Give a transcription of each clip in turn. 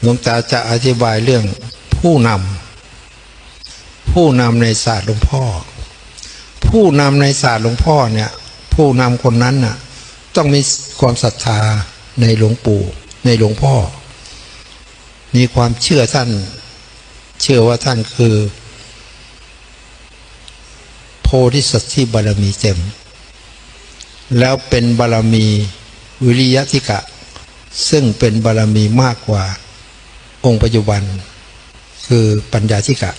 หลวงตาจะอธิบายเรื่องผู้นำผู้นำในศาสตร์หลวงพ่อ ผู้นำในศาสตร์หลวงพ่อเนี่ยผู้นำคนนั้นน่ะต้องมีความศรัทธาในหลวงปู่ ในหลวงพ่อ มีความเชื่อท่าน เชื่อว่าท่านคือ โพธิสัตว์ที่บารมีเต็ม แล้วเป็นบารมีวิริยะธิกะ ซึ่งเป็นบารมีมากกว่า งค์ปัจจุบัน คือปัญญาธิกะ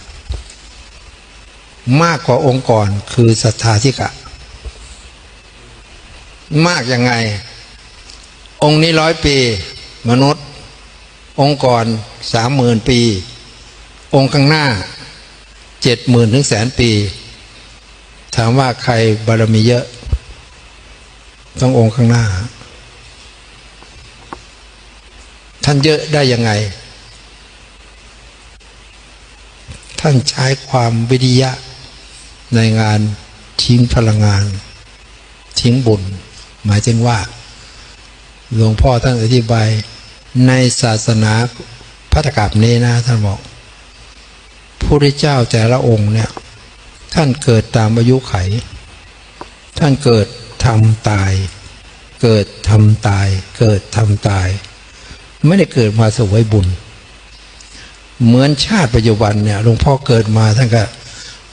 มากกว่าองค์ก่อนคือศรัทธาธิกะ มากยังไง องค์นี้ร้อยปี มนุษย์ องค์ก่อนสามหมื่นปี องค์ข้างหน้าเจ็ดหมื่นถึงแสนปี ถามว่าใครบารมีเยอะ ต้ององค์ข้างหน้า ท่านเยอะได้ยังไง ท่านใช้ความวิริยะในงานทิ้งพลังงาน ทิ้งบุญ หมายถึงว่า หลวงพ่อท่านอธิบาย ในศาสนาพัฒกาบนี้นะท่านบอกพระพุทธเจ้าแต่ละองค์เนี่ย ท่านเกิดตามอายุไข ท่านเกิดทำตาย เกิดทำตาย เกิดทำตาย ไม่ได้เกิดมาสวยบุญ เหมือนชาติปัจจุบันเนี่ยหลวงพ่อเกิดมาท่านก็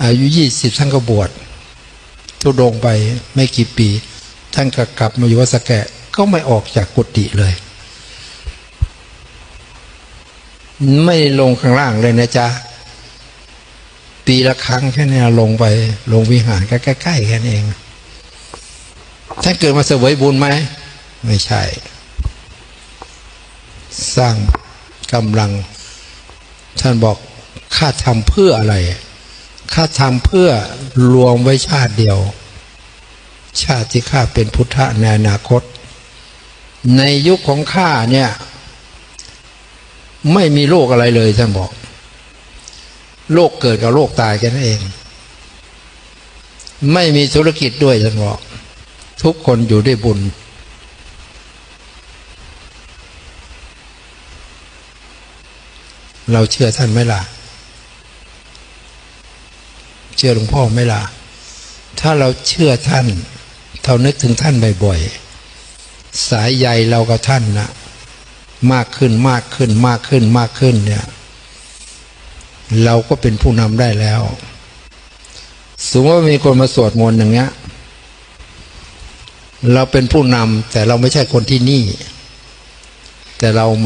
อายุยี่สิบท่านก็บวชทุดงไปไม่กี่ปี ท่านก็กลับมาอยู่วัดสแกะก็ไม่ออกจากกุฏิเลย ไม่ลงข้างล่างเลยนะจ๊ะปีละครั้งแค่นี้ลงไป ลงวิหารก็ใกล้ๆแค่นั้นเองท่านเกิดมาเสวยบุญไหมไม่ใช่ สร้างกำลัง ท่านบอกข้าทำเพื่ออะไรข้าทำเพื่อรวมไว้ชาติเดียว ชาติที่ข้าเป็นพุทธะในอนาคต ในยุคของข้าเนี่ยไม่มีโรคอะไรเลยท่านบอกโรคเกิดกับโรคตายแค่นั้นเอง ไม่มีธุรกิจด้วยท่านบอกทุกคนอยู่ด้วยบุญ เราเชื่อท่านไหมล่ะ เชื่อหลวงพ่อไหมล่ะ ถ้าเราเชื่อท่านเรานึกถึงท่านบ่อยๆ สายใยเรากับท่านนะมากขึ้นมากขึ้นมากขึ้นมากขึ้นเนี่ย เราก็เป็นผู้นำได้แล้วสมมติว่ามีคนมาสวดมนต์อย่างเงี้ย เราเป็นผู้นำแต่เราไม่ใช่คนที่นี่ แต่เรามา